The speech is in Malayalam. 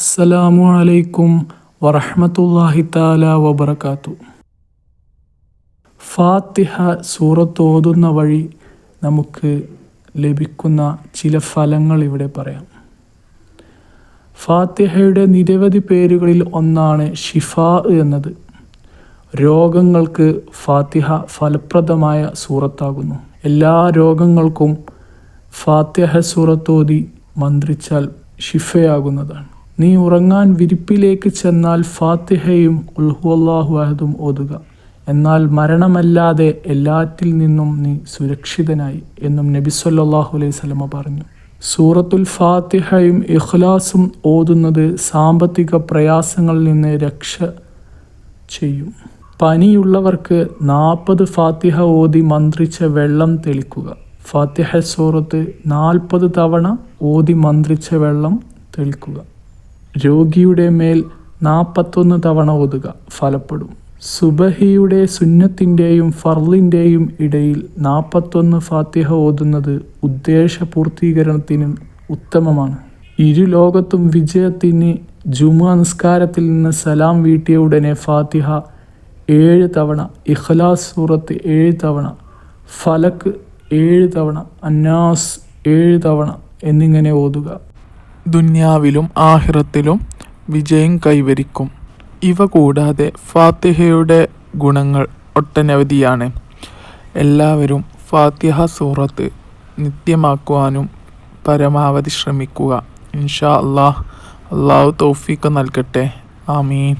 അസ്സലാമു അലൈക്കും വറഹമത്തല്ലാഹി താല വബർക്കാത്തു ഫാത്തിഹ സൂറത്ത് ഓതുന്ന വഴി നമുക്ക് ലഭിക്കുന്ന ചില ഫലങ്ങൾ ഇവിടെ പറയാം. ഫാത്തിഹയുടെ നിരവധി പേരുകളിൽ ഒന്നാണ് ഷിഫാ എന്നത്. രോഗങ്ങൾക്ക് ഫാത്തിഹ ഫലപ്രദമായ സൂറത്താകുന്നു. എല്ലാ രോഗങ്ങൾക്കും ഫാത്തിഹ സൂറത്തോതി മന്ത്രിച്ചാൽ ഷിഫയാകുന്നതാണ്. നീ ഉറങ്ങാൻ വിരിപ്പിലേക്ക് ചെന്നാൽ ഫാത്തിഹയും ഉൽഹുഅല്ലാഹു അഹദും ഓതുക. എന്നാൽ മരണമല്ലാതെ എല്ലാറ്റിൽ നിന്നും നീ സുരക്ഷിതനായി എന്നും നബി സല്ലാഹു അലൈഹി സ്വലമ പറഞ്ഞു. സൂറത്തുൽ ഫാത്തിഹയും ഇഖ്ലാസും ഓതുന്നത് സാമ്പത്തിക പ്രയാസങ്ങളിൽ നിന്ന് രക്ഷ ചെയ്യും. പനിയുള്ളവർക്ക് നാൽപ്പത് ഫാത്തിഹ ഓതി മന്ത്രിച്ച വെള്ളം തെളിക്കുക. ഫാത്തിഹ സൂറത്ത് നാൽപ്പത് തവണ ഓതി മന്ത്രിച്ച വെള്ളം തെളിക്കുക. രോഗിയുടെ മേൽ നാൽപ്പത്തൊന്ന് തവണ ഓതുക. ഫലപ്പെടും. സുബഹിയുടെ സുന്നത്തിന്റെയും ഫർലിന്റെയും ഇടയിൽ നാൽപ്പത്തൊന്ന് ഫാത്തിഹ ഓതുന്നത് ഉദ്ദേശപൂർത്തീകരണത്തിനും ഉത്തമമാണ്. ഇരു ലോകത്തും വിജയത്തിന് ജുമാ നിസ്കാരത്തിൽ നിന്ന് സലാം വീട്ടിയ ഉടനെ ഫാത്തിഹ ഏഴ് തവണ ഇഖ്ലാസ് സൂറത്ത് ഏഴ് തവണ ഫലക്ക് ഏഴ് തവണ അന്നാസ് ഏഴ് തവണ എന്നിങ്ങനെ ഓതുക. ദുന്യാവിലും ആഹിറത്തിലും വിജയം കൈവരിക്കും. ഇവ കൂടാതെ ഫാത്തിഹയുടെ ഗുണങ്ങൾ ഒട്ടനവധിയാണ്. എല്ലാവരും ഫാത്തിഹ സൂറത്ത് നിത്യമാക്കുവാനും പരമാവധി ശ്രമിക്കുക. ഇൻഷാ അള്ളാഹ് അള്ളാഹു തൗഫീഖ് നൽകട്ടെ. ആമീൻ.